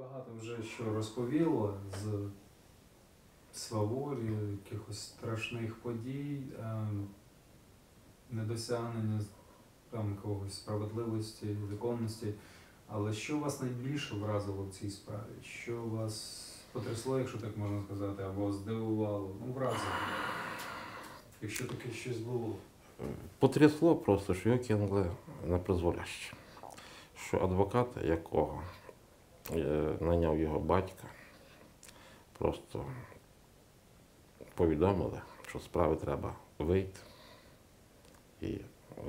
багато вже що розповіло з сваволі, якихось страшних подій, ем, недосягнення там якогось справедливості, законності. Але що вас найбільше вразило в цій справі? Що вас потрясло, якщо так можна сказати, або здивувало? Ну, вразило. Якщо таке щось було. Потрясло просто, що його кинули на призволяще. Що адвокат, якого е, наняв його батька, просто повідомили, що справи треба вийти і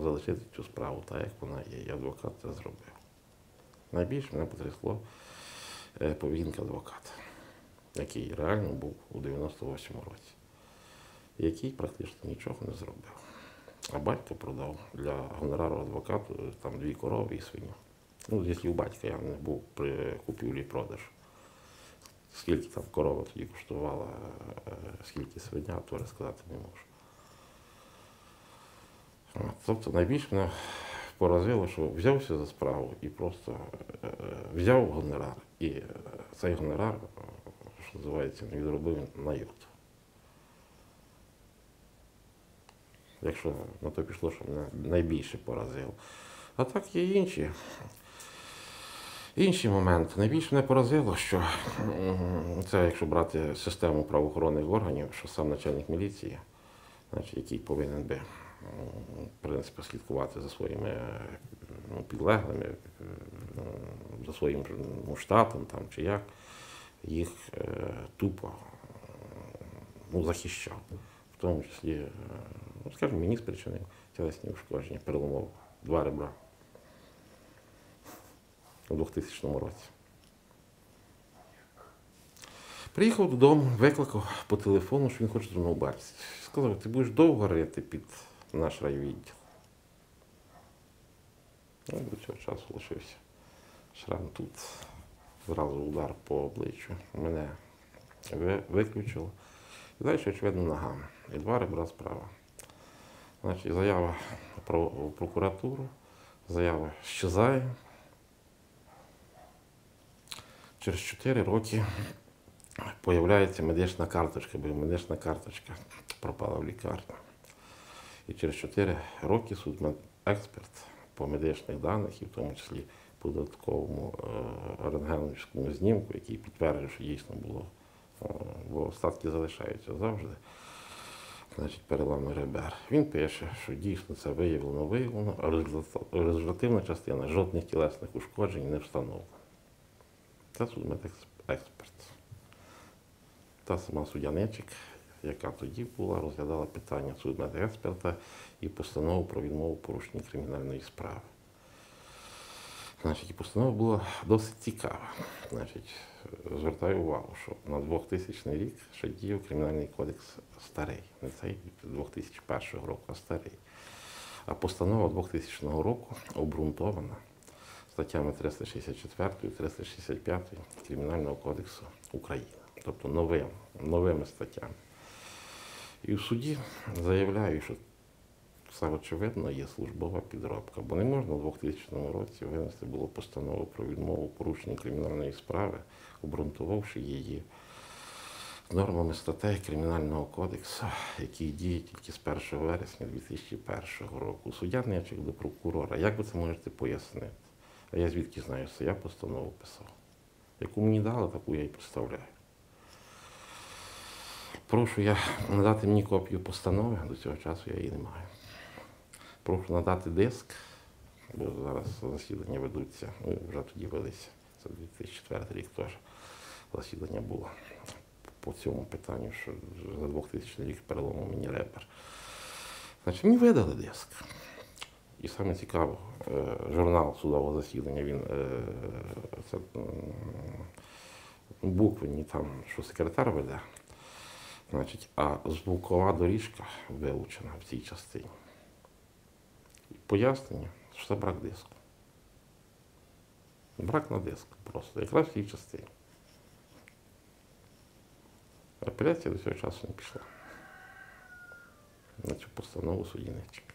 залишити цю справу так, як вона є. І адвокат це зробив. Найбільше мене потрясло е, поведінка адвоката, який реально був у 98-му році, який практично нічого не зробив. А батько продав для гонорару адвокату е, там дві корови і свиню. Ну, якщо у батька я не був при купівлі продаж. Скільки там корова тоді коштувала, е, скільки свиня, то розказати не можу. Тобто найбільше мене поразило, що взявся за справу і просто е, взяв гонорар. І е, цей гонорар, що називається, відробив на юрту. Якщо на то пішло, що мене найбільше поразило. А так є інші. Інші моменти. Найбільше мене поразило, що це якщо брати систему правоохоронних органів, що сам начальник міліції, значить, який повинен би в принципі, слідкувати за своїми ну, підлеглими, ну, за своїм ну, штатом там, чи як, їх е, тупо ну, захищав. В тому числі, е, ну, скажімо, мені спричинив тілесні ушкодження, переломов два ребра у 2000 році. Приїхав додому, викликав по телефону, що він хоче зі мною. Сказав, ти будеш довго рити під наш райвідділ. Ну, до цього часу лишився шрам тут. Зразу удар по обличчю. Мене виключило. І далі, очевидно, ногами. І два ребра справа. Значить, заява про прокуратуру, заява щезає. Через 4 роки появляється медична карточка, бо медична карточка пропала в лікарні. І через 4 роки судмедексперт по медичних даних, і в тому числі по додатковому е, рентгеновському знімку, який підтверджує, що дійсно було, е, бо остатки залишаються завжди, значить, перелами ребер. Він пише, що дійсно це виявлено, виявлено, а результативна частина жодних тілесних ушкоджень не встановлена. Це судмедексперт. Та сама суддя Нечик, яка тоді була, розглядала питання судмедексперта і постанову про відмову порушення кримінальної справи. Значить, постанова була досить цікава. Значить, звертаю увагу, що на 2000 рік ще діяв Кримінальний кодекс старий, не цей 2001 року, а старий. А постанова 2000 року обґрунтована статтями 364 і 365 Кримінального кодексу України, тобто новим, новими статтями. І в суді заявляю, що все очевидно є службова підробка, бо не можна у 2000 році винести було постанову про відмову порушення кримінальної справи, обґрунтувавши її нормами статей Кримінального кодексу, які діють тільки з 1 вересня 2001 року. Суддя Нечик до прокурора. Як ви це можете пояснити? А я звідки знаю, що я постанову писав. Яку мені дали, таку я і представляю. Прошу я надати мені копію постанови, до цього часу я її не маю. Прошу надати диск, бо зараз засідання ведуться, ну вже тоді велися. Це 2004 рік теж засідання було по цьому питанню, що за 2000 рік переломив мені репер. Значить, мені видали диск. І саме цікаво, е, журнал судового засідання, він е, це буквені там, що секретар веде. Значить, а звукова доріжка вилучена в цій частині. Пояснення, що це брак диску. Брак на диск просто, якраз в цій частині. Апеляція до цього часу не пішла. На цю постанову судді не чекає.